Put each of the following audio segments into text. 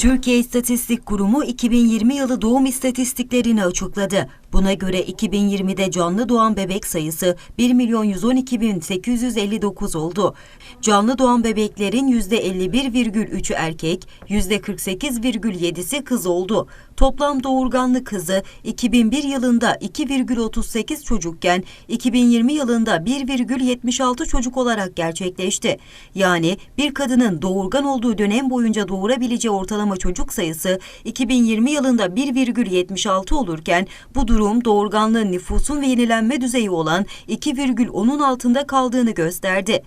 Türkiye İstatistik Kurumu 2020 yılı doğum istatistiklerini açıkladı. Buna göre 2020'de canlı doğan bebek sayısı 1 milyon 112 bin 859 oldu. Canlı doğan bebeklerin %51,3'ü erkek, %48,7'si kız oldu. Toplam doğurganlık hızı 2001 yılında 2,38 çocukken 2020 yılında 1,76 çocuk olarak gerçekleşti. Yani bir kadının doğurgan olduğu dönem boyunca doğurabileceği ortalama çocuk sayısı 2020 yılında 1,76 olurken bu durum doğurganlığın nüfusun ve yenilenme düzeyi olan 2,10'un altında kaldığını gösterdi.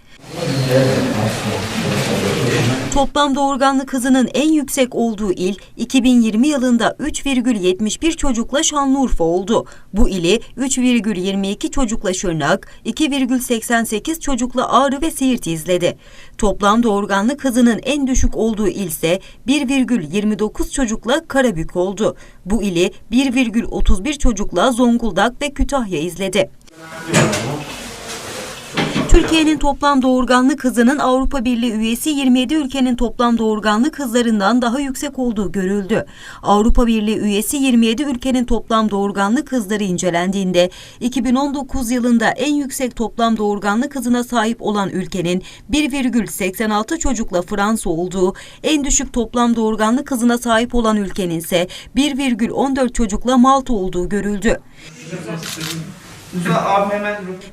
Toplam doğurganlık hızının en yüksek olduğu il 2020 yılında 3,71 çocukla Şanlıurfa oldu. Bu ili 3,22 çocukla Şırnak, 2,88 çocukla Ağrı ve Siirt izledi. Toplam doğurganlık hızının en düşük olduğu il ise 1,29 çocukla Karabük oldu. Bu ili 1,31 çocukla Zonguldak ve Kütahya izledi. Türkiye'nin toplam doğurganlık hızının Avrupa Birliği üyesi 27 ülkenin toplam doğurganlık hızlarından daha yüksek olduğu görüldü. Avrupa Birliği üyesi 27 ülkenin toplam doğurganlık hızları incelendiğinde 2019 yılında en yüksek toplam doğurganlık hızına sahip olan ülkenin 1,86 çocukla Fransa olduğu, en düşük toplam doğurganlık hızına sahip olan ülkenin ise 1,14 çocukla Malta olduğu görüldü.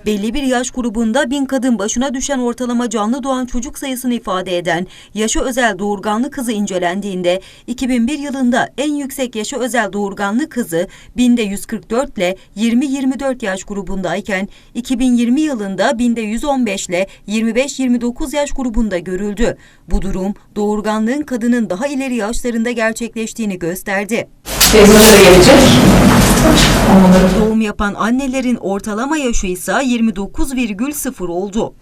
Belli bir yaş grubunda bin kadın başına düşen ortalama canlı doğan çocuk sayısını ifade eden yaşa özel doğurganlık hızı incelendiğinde 2001 yılında en yüksek yaşa özel doğurganlık hızı binde 144 ile 20-24 yaş grubundayken 2020 yılında binde 115 ile 25-29 yaş grubunda görüldü. Bu durum doğurganlığın kadının daha ileri yaşlarında gerçekleştiğini gösterdi. Teyze şuraya gelecek. Doğum yapan annelerin ortalama yaşı ise 29,0 oldu.